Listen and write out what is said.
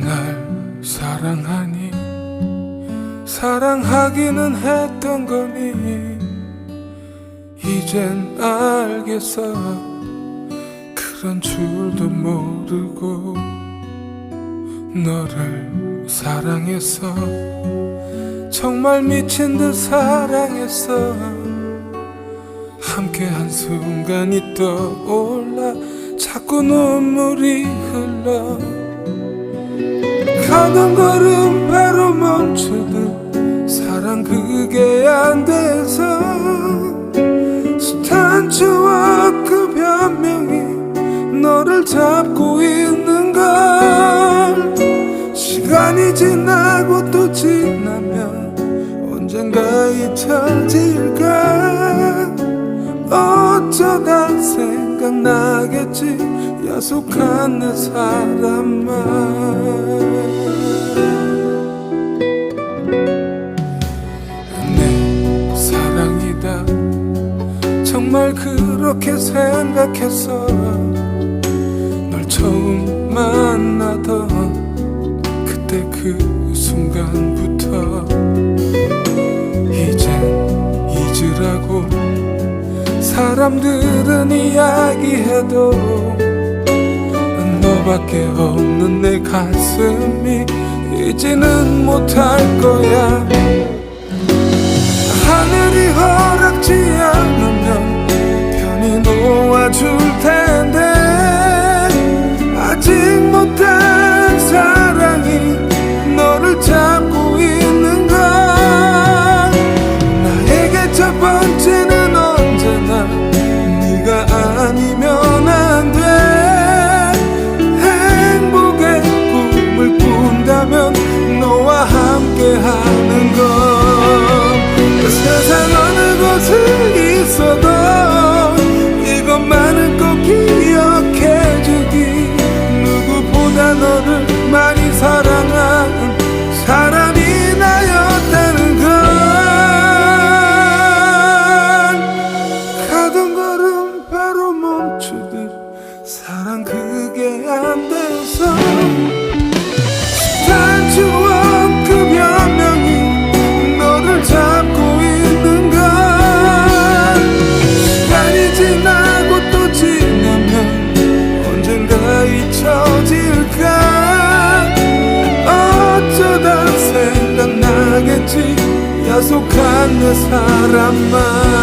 날 사랑하니 사랑하기는 했던 거니 이젠 알겠어. 그런 줄도 모르고 너를 사랑했어 정말 미친 듯 사랑했어 함께 한 순간이 떠올라 자꾸 눈물이 흘러. 가던 걸음 바로 멈추듯 사랑 그게 안 돼서 숱한 추억 그 변명이 너를 잡고 있는 언젠가 잊혀질까? 어쩌다 생각나겠지? 야속한 내 사람만. 내 사랑이다. 정말 그렇게 생각했어. 널 처음 만나던 그때 그 순간 사람들은 이야기해도 너밖에 없는 내 가슴이 이지는 못할 거야. 하늘이 허락지 않 세상 어느 곳에 있어도 사람만